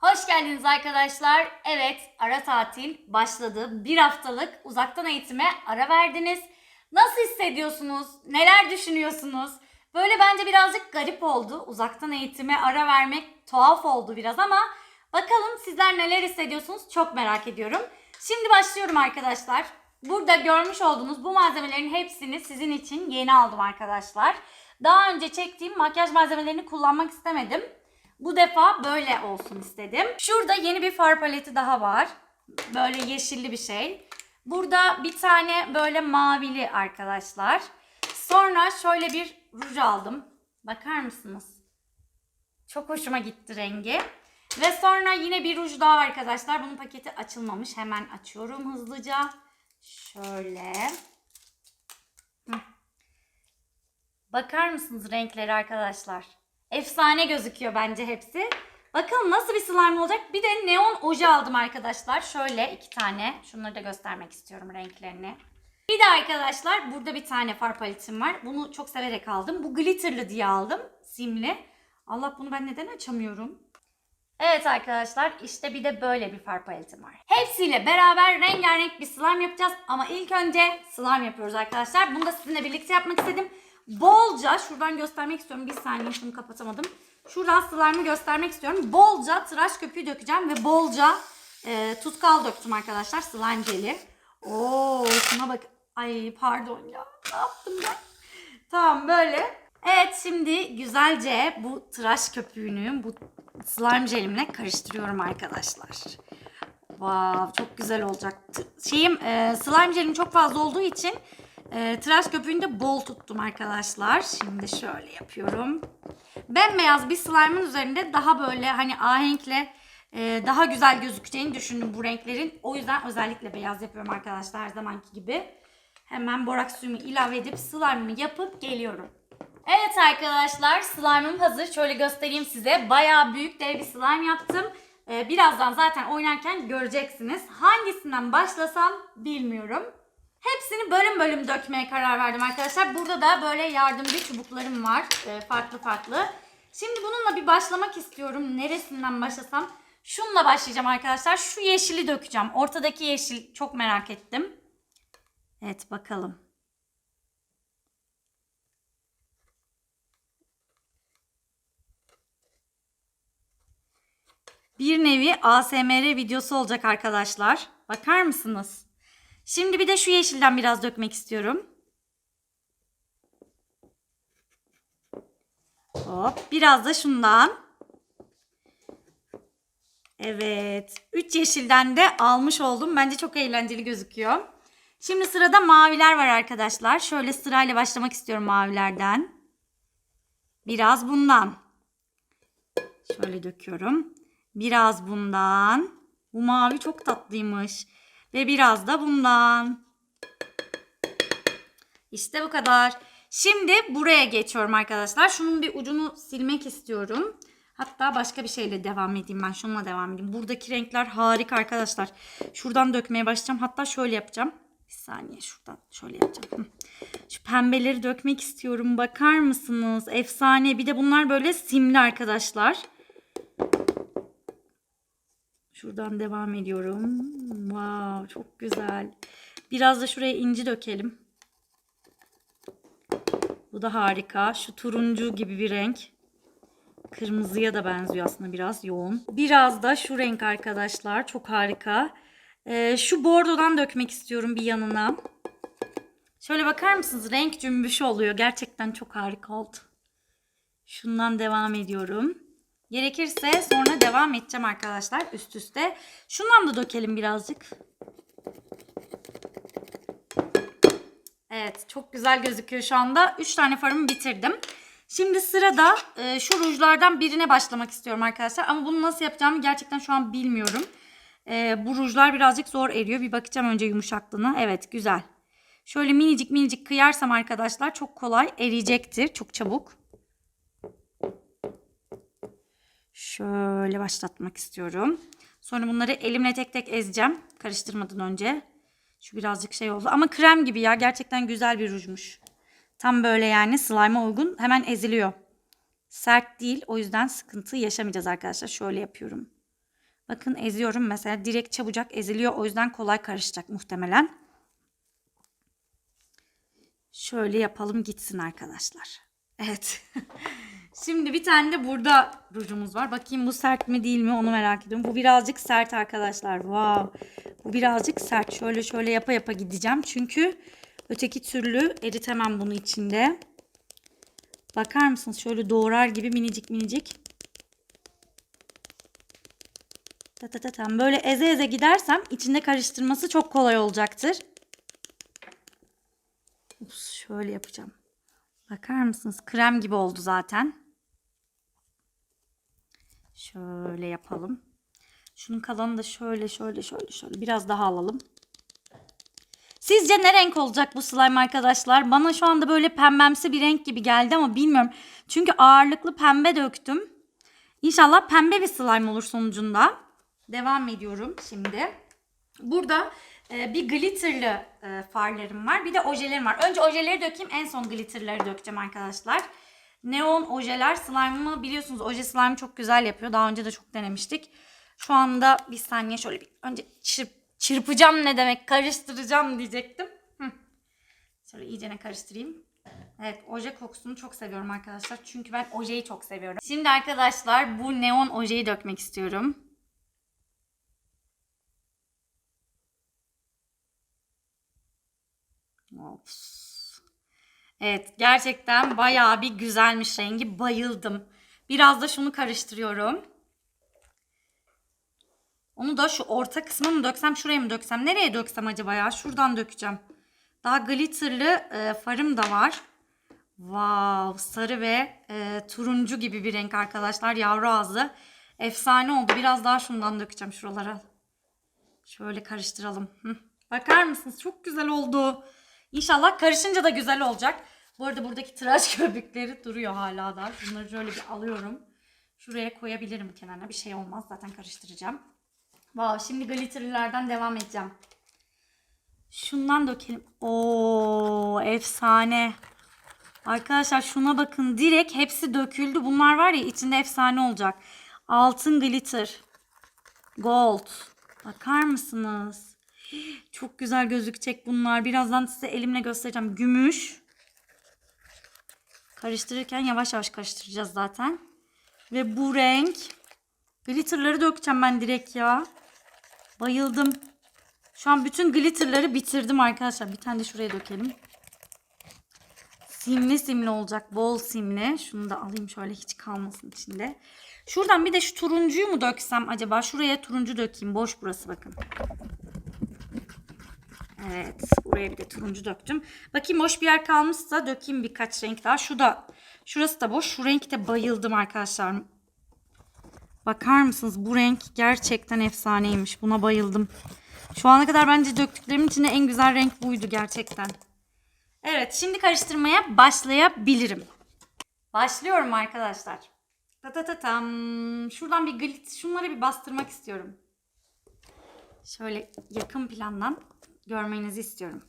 Hoş geldiniz arkadaşlar. Evet, ara tatil başladı. Bir haftalık uzaktan eğitime ara verdiniz. Nasıl hissediyorsunuz? Neler düşünüyorsunuz? Böyle bence birazcık garip oldu. Uzaktan eğitime ara vermek tuhaf oldu biraz ama bakalım sizler neler hissediyorsunuz çok merak ediyorum. Şimdi başlıyorum arkadaşlar. Burada görmüş olduğunuz bu malzemelerin hepsini sizin için yeni aldım arkadaşlar. Daha önce çektiğim makyaj malzemelerini kullanmak istemedim. Bu defa böyle olsun istedim. Şurada yeni bir far paleti daha var. Böyle yeşilli bir şey. Burada bir tane böyle mavili arkadaşlar. Sonra şöyle bir ruj aldım. Bakar mısınız? Çok hoşuma gitti rengi. Ve sonra yine bir ruj daha arkadaşlar. Bunun paketi açılmamış. Hemen açıyorum hızlıca. Şöyle. Bakar mısınız renkleri arkadaşlar? Efsane gözüküyor bence hepsi. Bakalım nasıl bir slime olacak. Bir de neon oje aldım arkadaşlar. Şöyle iki tane. Şunları da göstermek istiyorum renklerini. Bir de arkadaşlar burada bir tane far paletim var. Bunu çok severek aldım. Bu glitterlı diye aldım. Simli. Allah bunu ben neden açamıyorum? Evet arkadaşlar işte bir de böyle bir far paletim var. Hepsiyle beraber rengarenk bir slime yapacağız. Ama ilk önce slime yapıyoruz arkadaşlar. Bunu da sizinle birlikte yapmak istedim. Bolca şuradan göstermek istiyorum. Bir saniye şunu kapatamadım. Şuradan slime'ı göstermek istiyorum. Bolca tıraş köpüğü dökeceğim ve bolca e, tutkal döktüm arkadaşlar. Slime jeli. Oo şuna bak. Ay pardon ya. Ne yaptım ben? Tamam böyle. Evet şimdi güzelce bu tıraş köpüğünü bu slime jelimle karıştırıyorum arkadaşlar. Wow, çok güzel olacak. Şeyim e, slime jelim çok fazla olduğu için e, tıraş köpüğünü de bol tuttum arkadaşlar. Şimdi şöyle yapıyorum. Bembeyaz bir slime'ın üzerinde daha böyle hani ahenkle e, daha güzel gözükeceğini düşündüm bu renklerin. O yüzden özellikle beyaz yapıyorum arkadaşlar her zamanki gibi. Hemen boraks suyumu ilave edip slime'ımı yapıp geliyorum. Evet arkadaşlar slime'ım hazır. Şöyle göstereyim size. Bayağı büyük dev bir slime yaptım. Ee, birazdan zaten oynarken göreceksiniz. Hangisinden başlasam bilmiyorum. Hepsini bölüm bölüm dökmeye karar verdim arkadaşlar. Burada da böyle yardımcı çubuklarım var. Ee, farklı farklı. Şimdi bununla bir başlamak istiyorum. Neresinden başlasam? Şununla başlayacağım arkadaşlar. Şu yeşili dökeceğim. Ortadaki yeşil çok merak ettim. Evet bakalım. Bir nevi ASMR videosu olacak arkadaşlar. Bakar mısınız? Şimdi bir de şu yeşilden biraz dökmek istiyorum. Hop, biraz da şundan. Evet, 3 yeşilden de almış oldum. Bence çok eğlenceli gözüküyor. Şimdi sırada maviler var arkadaşlar. Şöyle sırayla başlamak istiyorum mavilerden. Biraz bundan. Şöyle döküyorum. Biraz bundan. Bu mavi çok tatlıymış. Ve biraz da bundan. İşte bu kadar. Şimdi buraya geçiyorum arkadaşlar. Şunun bir ucunu silmek istiyorum. Hatta başka bir şeyle devam edeyim ben. Şununla devam edeyim. Buradaki renkler harika arkadaşlar. Şuradan dökmeye başlayacağım. Hatta şöyle yapacağım. Bir saniye şuradan şöyle yapacağım. Şu pembeleri dökmek istiyorum. Bakar mısınız? Efsane. Bir de bunlar böyle simli arkadaşlar. Şuradan devam ediyorum. Wow, çok güzel. Biraz da şuraya inci dökelim. Bu da harika. Şu turuncu gibi bir renk. Kırmızıya da benziyor aslında biraz yoğun. Biraz da şu renk arkadaşlar. Çok harika. Ee, şu bordodan dökmek istiyorum bir yanına. Şöyle bakar mısınız? Renk cümbüşü oluyor. Gerçekten çok harika oldu. Şundan devam ediyorum. Gerekirse sonra devam edeceğim arkadaşlar üst üste. Şundan da dökelim birazcık. Evet çok güzel gözüküyor şu anda. 3 tane farımı bitirdim. Şimdi sırada e, şu rujlardan birine başlamak istiyorum arkadaşlar. Ama bunu nasıl yapacağımı gerçekten şu an bilmiyorum. E, bu rujlar birazcık zor eriyor. Bir bakacağım önce yumuşaklığına. Evet güzel. Şöyle minicik minicik kıyarsam arkadaşlar çok kolay eriyecektir. Çok çabuk. Şöyle başlatmak istiyorum. Sonra bunları elimle tek tek ezeceğim. Karıştırmadan önce. Şu birazcık şey oldu. Ama krem gibi ya. Gerçekten güzel bir rujmuş. Tam böyle yani slime'a uygun. Hemen eziliyor. Sert değil. O yüzden sıkıntı yaşamayacağız arkadaşlar. Şöyle yapıyorum. Bakın eziyorum mesela direkt çabucak eziliyor. O yüzden kolay karışacak muhtemelen. Şöyle yapalım gitsin arkadaşlar. Evet. Şimdi bir tane de burada rujumuz var. Bakayım bu sert mi değil mi onu merak ediyorum. Bu birazcık sert arkadaşlar. Wow. Bu birazcık sert. Şöyle şöyle yapa yapa gideceğim. Çünkü öteki türlü eritemem bunu içinde. Bakar mısınız? Şöyle doğrar gibi minicik minicik. Ta ta ta tam. Böyle eze eze gidersem içinde karıştırması çok kolay olacaktır. Ups, şöyle yapacağım. Bakar mısınız? Krem gibi oldu zaten. Şöyle yapalım. Şunun kalanını da şöyle şöyle şöyle şöyle biraz daha alalım. Sizce ne renk olacak bu slime arkadaşlar? Bana şu anda böyle pembemsi bir renk gibi geldi ama bilmiyorum. Çünkü ağırlıklı pembe döktüm. İnşallah pembe bir slime olur sonucunda. Devam ediyorum şimdi. Burada e, bir glitterlı e, farlarım var. Bir de ojelerim var. Önce ojeleri dökeyim. En son glitterları dökeceğim arkadaşlar. Neon ojeler slime'ımı biliyorsunuz oje slime çok güzel yapıyor. Daha önce de çok denemiştik. Şu anda bir saniye şöyle bir önce çırp, çırpacağım ne demek karıştıracağım diyecektim. Şöyle iyicene karıştırayım. Evet oje kokusunu çok seviyorum arkadaşlar. Çünkü ben ojeyi çok seviyorum. Şimdi arkadaşlar bu neon ojeyi dökmek istiyorum. Ops. Evet gerçekten bayağı bir güzelmiş rengi. Bayıldım. Biraz da şunu karıştırıyorum. Onu da şu orta kısmı mı döksem şuraya mı döksem? Nereye döksem acaba ya? Şuradan dökeceğim. Daha glitterlı e, farım da var. Wow sarı ve e, turuncu gibi bir renk arkadaşlar. Yavru ağzı. Efsane oldu. Biraz daha şundan dökeceğim şuralara. Şöyle karıştıralım. Hı. Bakar mısınız? Çok güzel oldu. İnşallah karışınca da güzel olacak. Bu arada buradaki tıraş köpükleri duruyor hala da. Bunları şöyle bir alıyorum. Şuraya koyabilirim kenarına. Bir şey olmaz. Zaten karıştıracağım. Wow, şimdi glitterlerden devam edeceğim. Şundan dökelim. Oo, efsane. Arkadaşlar şuna bakın. Direkt hepsi döküldü. Bunlar var ya içinde efsane olacak. Altın glitter. Gold. Bakar mısınız? Çok güzel gözükecek bunlar. Birazdan size elimle göstereceğim. Gümüş. Karıştırırken yavaş yavaş karıştıracağız zaten. Ve bu renk. Glitterları dökeceğim ben direkt ya. Bayıldım. Şu an bütün glitterları bitirdim arkadaşlar. Bir tane de şuraya dökelim. Simli simli olacak. Bol simli. Şunu da alayım şöyle hiç kalmasın içinde. Şuradan bir de şu turuncuyu mu döksem acaba? Şuraya turuncu dökeyim. Boş burası bakın. Evet. Buraya bir de turuncu döktüm. Bakayım boş bir yer kalmışsa dökeyim birkaç renk daha. Şu da şurası da boş. Şu renkte bayıldım arkadaşlar. Bakar mısınız? Bu renk gerçekten efsaneymiş. Buna bayıldım. Şu ana kadar bence döktüklerimin içinde en güzel renk buydu gerçekten. Evet şimdi karıştırmaya başlayabilirim. Başlıyorum arkadaşlar. Ta ta ta tam. Şuradan bir glit, şunları bir bastırmak istiyorum. Şöyle yakın plandan görmenizi istiyorum.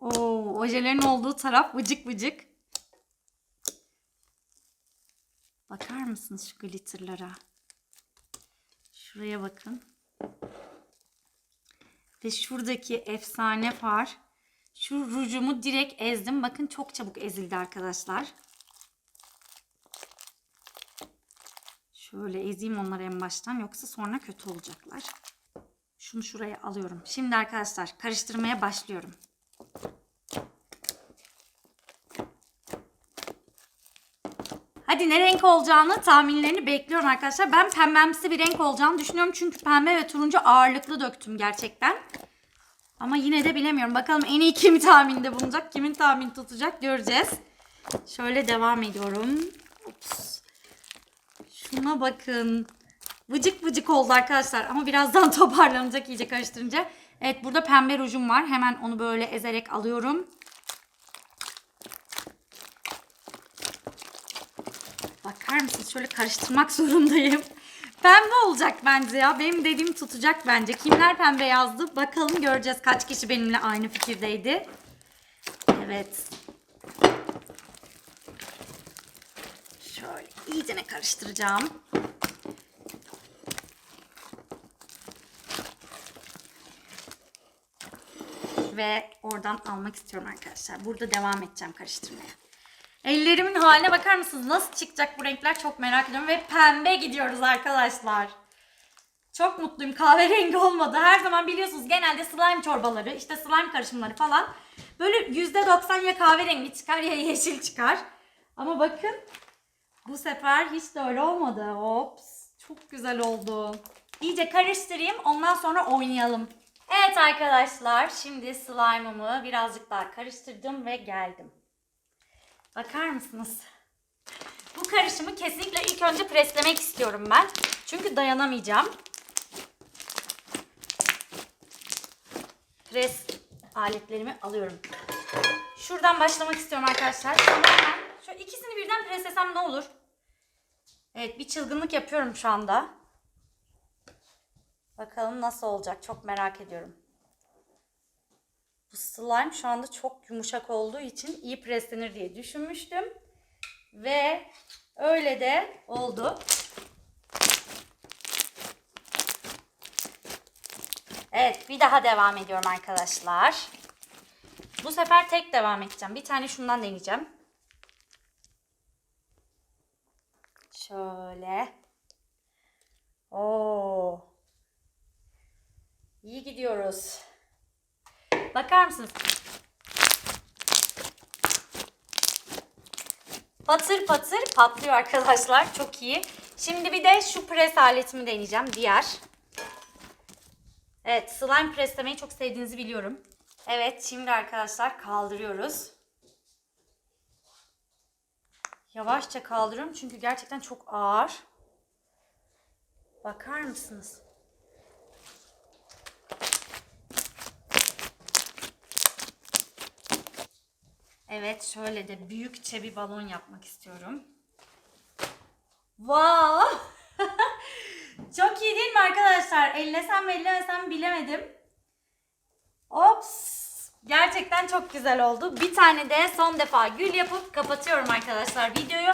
Oo, ojelerin olduğu taraf vıcık vıcık. Bakar mısınız şu glitterlara? Şuraya bakın. Ve şuradaki efsane far. Şu rujumu direkt ezdim. Bakın çok çabuk ezildi arkadaşlar. Şöyle ezeyim onları en baştan yoksa sonra kötü olacaklar. Şunu şuraya alıyorum. Şimdi arkadaşlar karıştırmaya başlıyorum. Hadi ne renk olacağını tahminlerini bekliyorum arkadaşlar. Ben pembemsi bir renk olacağını düşünüyorum. Çünkü pembe ve turuncu ağırlıklı döktüm gerçekten. Ama yine de bilemiyorum. Bakalım en iyi kim tahminde bulunacak, kimin tahmin tutacak göreceğiz. Şöyle devam ediyorum. Ups. Şuna bakın. Vıcık vıcık oldu arkadaşlar. Ama birazdan toparlanacak iyice karıştırınca. Evet burada pembe rujum var. Hemen onu böyle ezerek alıyorum. Bakar mısınız? Şöyle karıştırmak zorundayım. Pembe olacak bence ya. Benim dediğim tutacak bence. Kimler pembe yazdı? Bakalım göreceğiz kaç kişi benimle aynı fikirdeydi. Evet. Şöyle karıştıracağım. Ve oradan almak istiyorum arkadaşlar. Burada devam edeceğim karıştırmaya. Ellerimin haline bakar mısınız? Nasıl çıkacak bu renkler çok merak ediyorum. Ve pembe gidiyoruz arkadaşlar. Çok mutluyum. Kahverengi olmadı. Her zaman biliyorsunuz genelde slime çorbaları, işte slime karışımları falan böyle %90 ya kahverengi çıkar ya yeşil çıkar. Ama bakın bu sefer hiç de öyle olmadı. Ops. Çok güzel oldu. İyice karıştırayım. Ondan sonra oynayalım. Evet arkadaşlar. Şimdi slime'ımı birazcık daha karıştırdım ve geldim. Bakar mısınız? Bu karışımı kesinlikle ilk önce preslemek istiyorum ben. Çünkü dayanamayacağım. Pres aletlerimi alıyorum. Şuradan başlamak istiyorum arkadaşlar. Tamamen şu ikisini birden preslesem ne olur? Evet bir çılgınlık yapıyorum şu anda. Bakalım nasıl olacak çok merak ediyorum. Bu slime şu anda çok yumuşak olduğu için iyi preslenir diye düşünmüştüm. Ve öyle de oldu. Evet bir daha devam ediyorum arkadaşlar. Bu sefer tek devam edeceğim. Bir tane şundan deneyeceğim. Şöyle. Oo. İyi gidiyoruz. Bakar mısınız? Patır patır patlıyor arkadaşlar. Çok iyi. Şimdi bir de şu pres aletimi deneyeceğim. Diğer. Evet slime preslemeyi çok sevdiğinizi biliyorum. Evet şimdi arkadaşlar kaldırıyoruz. Yavaşça kaldırıyorum çünkü gerçekten çok ağır. Bakar mısınız? Evet şöyle de büyükçe bir balon yapmak istiyorum. Wow! Çok iyi değil mi arkadaşlar? Ellesem ellemesem bilemedim. Ops! Gerçekten çok güzel oldu. Bir tane de son defa gül yapıp kapatıyorum arkadaşlar videoyu.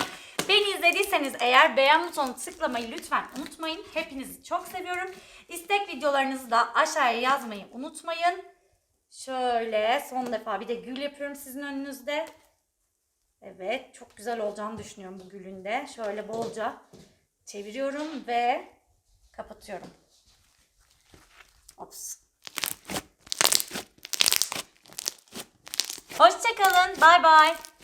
Beni izlediyseniz eğer beğen butonunu tıklamayı lütfen unutmayın. Hepinizi çok seviyorum. İstek videolarınızı da aşağıya yazmayı unutmayın. Şöyle son defa bir de gül yapıyorum sizin önünüzde. Evet çok güzel olacağını düşünüyorum bu gülün de. Şöyle bolca çeviriyorum ve kapatıyorum. Ops. Hoşçakalın. Bay bay.